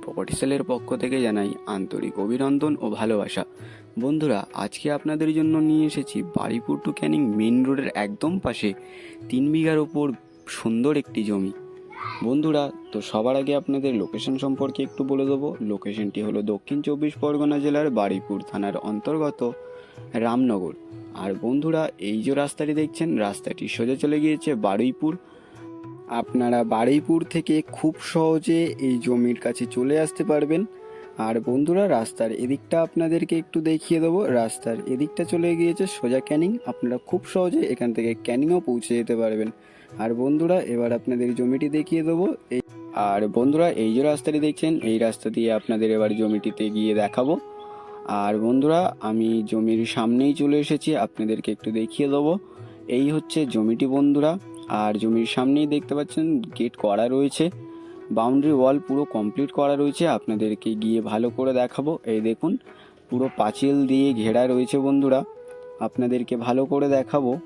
Property সেলের পক্ষ থেকে জানাই আন্তরিক অভিনন্দন ও ভালোবাসা। বন্ধুরা, আজকে আপনাদের জন্য নিয়ে এসেছি বাড়িপুর টু ক্যানিং মেন রোডের একদম পাশে তিন বিঘার ওপর সুন্দর একটি জমি। বন্ধুরা, তো সবার আগে আপনাদের লোকেশন সম্পর্কে একটু বলে দেবো। লোকেশনটি হলো দক্ষিণ চব্বিশ পরগনা জেলার বাড়িপুর থানার অন্তর্গত রামনগর। আর বন্ধুরা, এই যে রাস্তাটি দেখছেন, রাস্তাটি সোজা চলে গিয়েছে বারুইপুর আপনারা বারুইপুর থেকে খুব সহজে এই জমির কাছে চলে আসতে পারবেন। আর বন্ধুরা, রাস্তার এদিকটা আপনাদেরকে একটু দেখিয়ে দেবো। রাস্তার এদিকটা চলে গিয়েছে সোজা ক্যানিং। আপনারা খুব সহজে এখান থেকে ক্যানিংও পৌঁছে যেতে পারবেন। আর বন্ধুরা, এবার আপনাদের জমিটি দেখিয়ে দেবো। এই আর বন্ধুরা, এই যে রাস্তাটি দেখছেন, এই রাস্তা দিয়ে আপনাদের এবার জমিটিতে গিয়ে দেখাবো। আর বন্ধুরা, আমি জমির সামনেই চলে এসেছি, আপনাদেরকে একটু দেখিয়ে দেবো। এই হচ্ছে জমিটি, বন্ধুরা। আর জমির সামনেই দেখতে পাচ্ছেন গেট করা রয়েছে। বাউন্ডারি ওয়াল পুরো কমপ্লিট করা রয়েছে। আপনাদেরকে গিয়ে ভালো করে দেখাবো। এই দেখুন, পুরো পাঁচিল দিয়ে ঘেরা রয়েছে বন্ধুরা। আপনাদেরকে ভালো করে দেখাবো।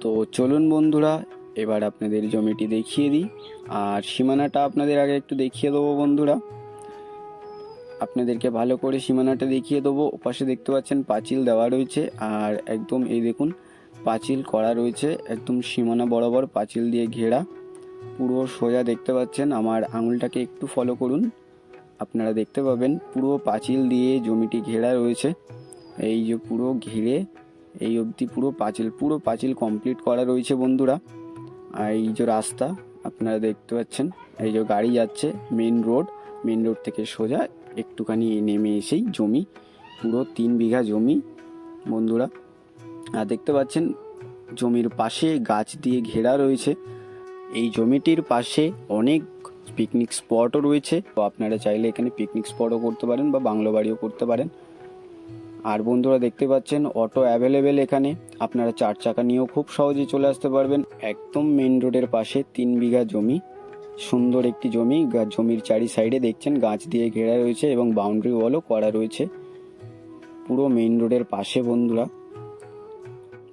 তো চলুন বন্ধুরা, এবার আপনাদের জমিটি দেখিয়ে দিই। আর সীমানাটা আপনাদের আগে একটু দেখিয়ে দেবো বন্ধুরা। আপনাদেরকে ভালো করে সীমানাটা দেখিয়ে দেবো। ওপাশে দেখতে পাচ্ছেন পাঁচিল দেওয়া রয়েছে। আর একদম এই দেখুন পাঁচিল করা রয়েছে, একদম সীমানা বরাবর পাঁচিল দিয়ে ঘেরা। পুরো সোজা দেখতে পাচ্ছেন, আমার আঙুলটাকে একটু ফলো করুন। আপনারা দেখতে পাবেন, পুরো পাঁচিল দিয়ে জমিটি ঘেরা রয়েছে। এই যে পুরো ঘিরে, এই অবধি পুরো পাঁচিল পুরো পাঁচিল কমপ্লিট করা রয়েছে বন্ধুরা। আর এই যে রাস্তা, আপনারা দেখতে পাচ্ছেন, এই যে গাড়ি যাচ্ছে মেন রোড মেন রোড থেকে সোজা একটুখানি নেমে এসেই জমি, পুরো তিন বিঘা জমি। বন্ধুরা দেখতে পাচ্ছেন, জমির পাশে গাছ দিয়ে ঘেরা রয়েছে। এই জমিটির পাশে অনেক পিকনিক স্পটও রয়েছে। তো আপনারা চাইলে এখানে পিকনিক স্পটও করতে পারেন বা বাংলো বাড়িও করতে পারেন। আর বন্ধুরা দেখতে পাচ্ছেন অটো অ্যাভেলেবেল এখানে। আপনারা চার চাকা নিয়েও খুব সহজে চলে আসতে পারবেন। একদম মেন রোডের পাশে তিন বিঘা জমি। সুন্দর একটি জমি। জমির চারি সাইডে দেখছেন, গাছ দিয়ে ঘেরা রয়েছে এবং বাউন্ডারি ওয়ালও করা রয়েছে। পুরো মেইন রোডের পাশে বন্ধুরা।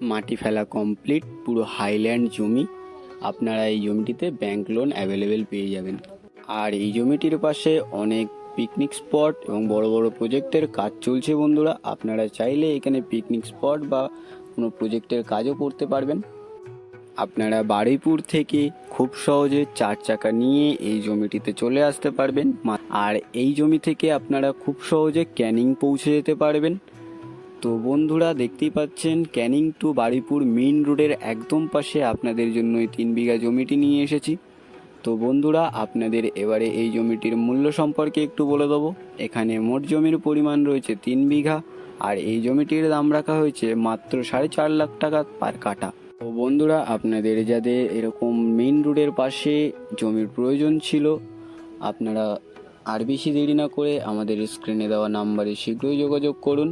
মাটি ফেলা কমপ্লিট পুরো হাইল্যান্ড জমি। আপনারা এই জমিটিতে ব্যাংক লোন অ্যাভেলেবেল পেয়ে যাবেন। আর এই জমিটির পাশে অনেক পিকনিক স্পট এবং বড় বড় প্রজেক্টের কাজ চলছে বন্ধুরা। আপনারা চাইলে এখানে পিকনিক স্পট বা কোনো প্রজেক্টের কাজও করতে পারবেন। আপনারা বারুইপুর থেকে খুব সহজে চার চাকা নিয়ে এই জমিটিতে চলে আসতে পারবেন। আর এই জমি থেকে আপনারা খুব সহজে ক্যানিং পৌঁছে যেতে পারবেন। তো বন্ধুরা দেখতেই পাচ্ছেন, ক্যানিং টু বারুইপুর মেইন রোডের একদম পাশে আপনাদের জন্য এই তিন বিঘা জমিটি নিয়ে এসেছি। তো বন্ধুরা, আপনাদের এবারে এই জমিটির মূল্য সম্পর্কে একটু বলে দেবো। এখানে মোট জমির পরিমাণ রয়েছে তিন বিঘা, আর এই জমিটির দাম রাখা হয়েছে মাত্র সাড়ে চার লাখ টাকা পার কাটা তো বন্ধুরা, আপনাদের যাদের এরকম মেইন রোডের পাশে জমির প্রয়োজন ছিল, আপনারা আর বেশি দেরি না করে আমাদের স্ক্রিনে দেওয়া নাম্বারে শীঘ্রই যোগাযোগ করুন।